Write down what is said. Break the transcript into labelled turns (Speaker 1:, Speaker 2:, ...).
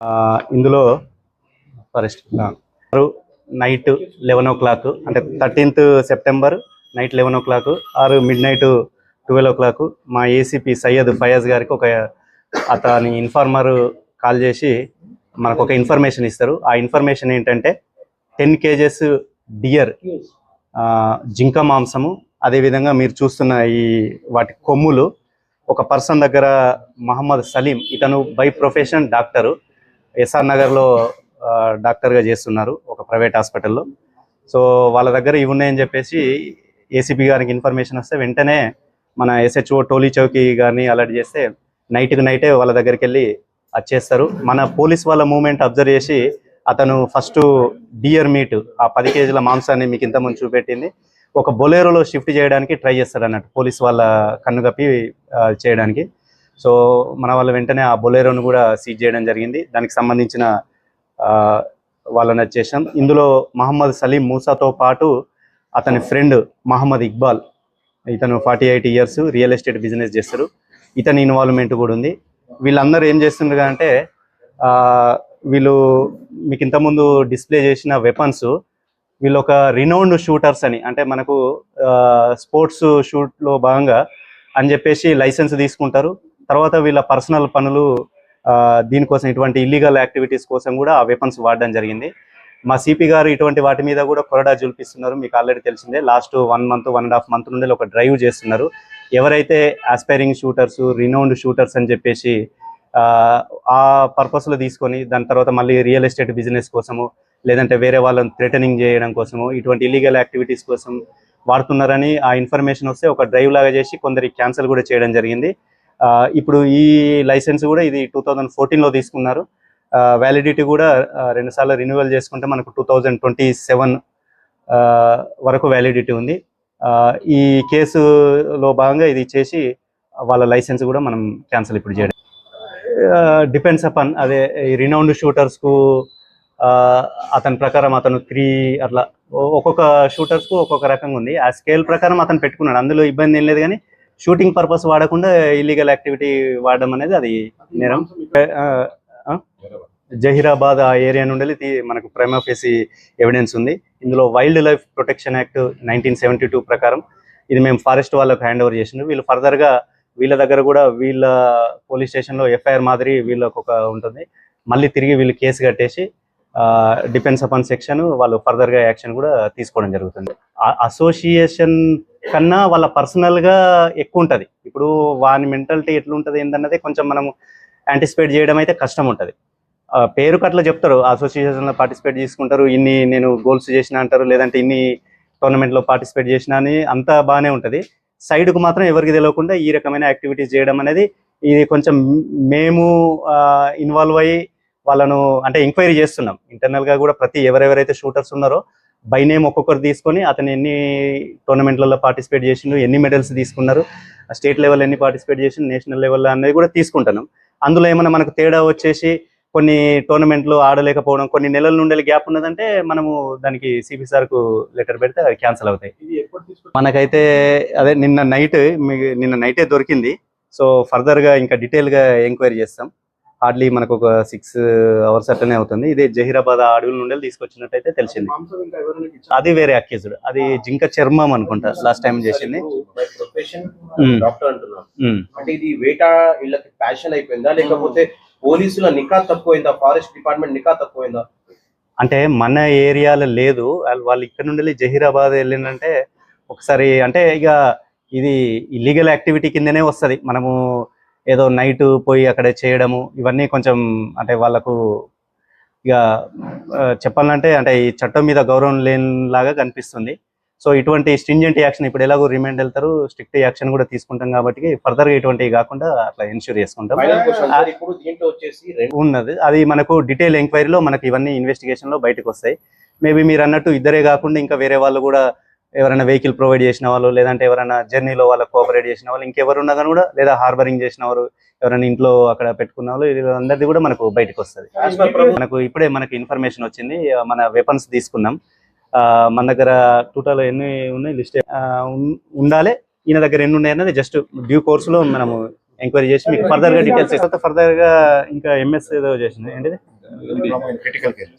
Speaker 1: ఆ, ఇందులో forest. Night eleven o'clock అంటే thirteenth September night eleven o'clock ఆరు midnight twelve o'clock మా ఏసీపీ సయ్యద్ ఫయాజ్ గారికి ఒక అతని ఇన్ఫార్మర్ కాల్ చేసి మనకు ఒక ఇన్ఫర్మేషన్ ఇస్తారు. ఆ ఇన్ఫర్మేషన్ ఏంటంటే టెన్ కేజెస్ డియర్ జింక మాంసము అదేవిధంగా మీరు చూస్తున్న ఈ వాటి కొమ్ములు ఒక పర్సన్ దగ్గర మహమ్మద్ సలీం ఇతను బై ప్రొఫెషన్ డాక్టరు. ఎస్ఆర్ నగర్లో డాక్టర్గా చేస్తున్నారు ఒక ప్రైవేట్ హాస్పిటల్లో. సో వాళ్ళ దగ్గర ఇవి ఉన్నాయని చెప్పేసి ఏసీపీ గారికి ఇన్ఫర్మేషన్ వస్తే వెంటనే మన ఎస్హెచ్ఓ టోలీ చౌకీ గారిని అలర్ట్ చేస్తే నైట్కి నైటే వాళ్ళ దగ్గరికి వెళ్ళి వచ్చేస్తారు మన పోలీస్ వాళ్ళ మూమెంట్ అబ్జర్వ్ చేసి అతను ఫస్ట్ డియర్ మీట్ ఆ పది కేజీల మాంసాన్ని మీకు ఇంతకుముందు చూపెట్టింది. ఒక బొలేరోలో షిఫ్ట్ చేయడానికి ట్రై చేస్తాడు అన్నట్టు పోలీస్ వాళ్ళ కన్ను కప్పి చేయడానికి. సో మన వాళ్ళు వెంటనే ఆ బొలేరోను కూడా సీజ్ చేయడం జరిగింది. దానికి సంబంధించిన వాళ్ళని వచ్చేసాం ఇందులో మహమ్మద్ సలీం మూసాతో పాటు అతని ఫ్రెండ్ మహమ్మద్ ఇక్బాల్ ఇతను forty eight years real estate business చేస్తారు. ఇతని ఇన్వాల్వ్మెంట్ కూడా ఉంది. వీళ్ళందరూ ఏం చేస్తుండగా అంటే వీళ్ళు మీకు ఇంతకుముందు డిస్ప్లే చేసిన వెపన్స్ వీళ్ళు ఒక రినౌండ్ షూటర్స్ అని అంటే మనకు స్పోర్ట్స్ షూట్లో భాగంగా అని చెప్పేసి లైసెన్స్ తీసుకుంటారు. తర్వాత వీళ్ళ పర్సనల్ పనులు దీనికోసం ఇటువంటి ఇల్లీగల్ యాక్టివిటీస్ కోసం కూడా ఆ వెపన్స్ వాడడం జరిగింది. మా సిపి గారు ఇటువంటి వాటి మీద కూడా కొరడా జుల్పిస్తున్నారు మీకు ఆల్రెడీ తెలిసిందే. Last one month one and half month నుండి ఒక డ్రైవ్ చేస్తున్నారు. ఎవరైతే ఆస్పైరింగ్ షూటర్స్ రినౌండ్ షూటర్స్ అని చెప్పేసి ఆ, పర్పస్లో తీసుకొని దాని తర్వాత మళ్ళీ రియల్ ఎస్టేట్ బిజినెస్ కోసము లేదంటే వేరే వాళ్ళని థ్రెటనింగ్ చేయడం కోసము ఇటువంటి ఇల్లీగల్ యాక్టివిటీస్ కోసం వాడుతున్నారని ఆ ఇన్ఫర్మేషన్ వస్తే ఒక డ్రైవ్ లాగా చేసి కొందరికి క్యాన్సిల్ కూడా చేయడం జరిగింది. ఇప్పుడు ఈ లైసెన్స్ కూడా ఇది టూ థౌజండ్ ఫోర్టీన్లో తీసుకున్నారు. వ్యాలిడిటీ కూడా రెండుసార్లు రెండు చేసుకుంటే మనకు టూ థౌజండ్ ట్వంటీ సెవెన్ వరకు వ్యాలిడిటీ ఉంది. ఈ కేసులో భాగంగా ఇది చేసి వాళ్ళ లైసెన్స్ కూడా మనం క్యాన్సిల్ ఇప్పుడు చేయడం. డిపెండ్స్ అపాన్ అదే ఈ రినౌండ్ షూటర్స్కు అతని ప్రకారం అతను త్రీ అట్లా ఒ- ఒక్కొక్క షూటర్స్కు ఒక్కొక్క రకంగా ఉంది. ఆ స్కేల్ ప్రకారం అతను పెట్టుకున్నాడు. అందులో ఇబ్బంది ఏం లేదు కానీ షూటింగ్ పర్పస్ వాడకుండా ఇల్లీగల్ యాక్టివిటీ వాడడం అనేది అది నేరం? జహీరాబాద్ ఆ ఏరియా నుండి మనకు ప్రైమ్ ఆఫీసీ ఎవిడెన్స్ ఉంది. ఇందులో wildlife protection act nineteen seventy two ప్రకారం ఇది మేము ఫారెస్ట్ వాళ్ళకు హ్యాండ్ ఓవర్ చేసిండు వీళ్ళు ఫర్దర్గా వీళ్ళ దగ్గర కూడా వీళ్ళ పోలీస్ స్టేషన్లో ఎఫ్ఐఆర్ మాదిరి వీళ్ళకు ఒక ఉంటుంది. మళ్ళీ తిరిగి వీళ్ళు కేసు కట్టేసి డిపెండ్స్ అపాన్ సెక్షన్ వాళ్ళు ఫర్దర్గా యాక్షన్ కూడా తీసుకోవడం జరుగుతుంది. అసోసియేషన్ కన్నా వాళ్ళ పర్సనల్గా ఎక్కువ ఉంటుంది. ఇప్పుడు వాని మెంటాలిటీ ఎట్లుంటుంది ఏంటన్నది కొంచెం మనం యాంటిసిపేట్ చేయడం అయితే కష్టం ఉంటుంది. ఆ, పేరుకు అట్లా చెప్తారు అసోసియేషన్లో పార్టిసిపేట్ చేసుకుంటారు ఇన్ని నేను గోల్స్ చేసిన అంటారు లేదంటే ఇన్ని టోర్నమెంట్లో పార్టిసిపేట్ చేసిన అని అంతా బాగానే ఉంటుంది. సైడ్కు మాత్రం ఎవరికి తెలియకుండా ఈ రకమైన యాక్టివిటీస్ చేయడం అనేది ఇది కొంచెం మేము ఇన్వాల్వ్ అయ్యి వాళ్ళను అంటే ఎంక్వైరీ చేస్తున్నాం. ఇంటర్నల్గా కూడా ప్రతి ఎవరెవరైతే షూటర్స్ ఉన్నారో బై నేమ్ ఒక్కొక్కరు తీసుకొని అతను ఎన్ని టోర్నమెంట్లలో పార్టిసిపేట్ చేసిండు ఎన్ని మెడల్స్ తీసుకున్నారు స్టేట్ లెవెల్ ఎన్ని పార్టిసిపేట్ చేసిండు నేషనల్ లెవెల్ అనేది కూడా తీసుకుంటున్నాం. అందులో ఏమైనా మనకు తేడా వచ్చేసి కొన్ని టోర్నమెంట్లు ఆడలేకపోవడం కొన్ని నెలల నుండి గ్యాప్ ఉన్నదంటే మనము దానికి సిపి సార్కు లెటర్ పెడితే అవి క్యాన్సిల్ అవుతాయి. మనకైతే అదే నిన్న నైట్ నిన్న నైటే దొరికింది. సో ఫర్దర్గా ఇంకా డీటెయిల్గా ఎంక్వైరీ చేస్తాం. హార్డ్లీ మనకు ఒక సిక్స్ అవర్స్ అట్లనే అవుతుంది. ఇది జహీరాబాద్ అడవుల నుండి తీసుకొచ్చినట్టయితే తెలిసింది. అది వేరే అక్యూజ్డ్. అది జింక చర్మం అనుకుంటా లాస్ట్ టైం చేసింది.
Speaker 2: అంటే ఇది వేటా వీళ్ళకి ప్యాషన్ అయిపోయిందా? లేకపోతే పోలీసుల నికా తక్కువైందా? Forest department నికా తక్కువైందా?
Speaker 1: అంటే మన ఏరియాలో లేదు. వాళ్ళు- ఇక్కడ నుండి జహీరాబాద్ వెళ్ళిందంటే ఒకసారి అంటే ఇక ఇది ఇల్లీగల్ యాక్టివిటీ కిందనే వస్తుంది. మనము ఏదో నైట్ పోయి అక్కడ చేయడము ఇవన్నీ కొంచెం అంటే వాళ్ళకు ఇక చెప్పాలంటే అంటే ఈ చట్టం మీద గౌరవం లేనిలాగా కనిపిస్తుంది. సో ఇటువంటి స్ట్రింజెంట్ యాక్షన్ ఇప్పుడు ఎలాగో రిమైండ్ వెళ్తారు స్ట్రిక్ట్ యాక్షన్ కూడా తీసుకుంటాం కాబట్టి ఫర్దర్గా ఇటువంటివి కాకుండా అట్లా ఇన్ష్యూర్ చేసుకుంటాం. ఉన్నది. అది మనకు డీటెయిల్ ఎంక్వైరీలో మనకి ఇవన్నీ ఇన్వెస్టిగేషన్లో బయటకు వస్తాయి. మేబీ మీరు అన్నట్టు ఇద్దరే కాకుండా ఇంకా వేరే వాళ్ళు కూడా ఎవరైనా వెహికల్ ప్రొవైడ్ చేసిన వాళ్ళు లేదంటే ఎవరైనా జర్నీలో వాళ్ళకి కోఆపరేట్ చేసిన వాళ్ళు ఇంకెవరు ఉన్నా కానీ కూడా లేదా హార్బరింగ్ చేసిన వారు ఎవరైనా ఇంట్లో అక్కడ పెట్టుకున్న వాళ్ళు వీళ్ళందరిది కూడా మనకు బయటకు వస్తుంది. మనకు ఇప్పుడే మనకి ఇన్ఫర్మేషన్ వచ్చింది మన వెపన్స్ తీసుకున్నాం. మన దగ్గర టోటల్ ఎన్ని ఉన్నాయి? లిస్ట్ ఉండాలి. ఈయన దగ్గర ఎన్ని ఉన్నాయి అన్నది జస్ట్ డ్యూ కోర్సులో మనము ఎంక్వైరీ చేసి మీకు ఫర్దర్గా డీటెయిల్స్ తర్వాత ఫర్దర్గా ఇంకా ఎంఎస్ ఏదో చేసింది. ఏంటిది?
Speaker 3: Critical care.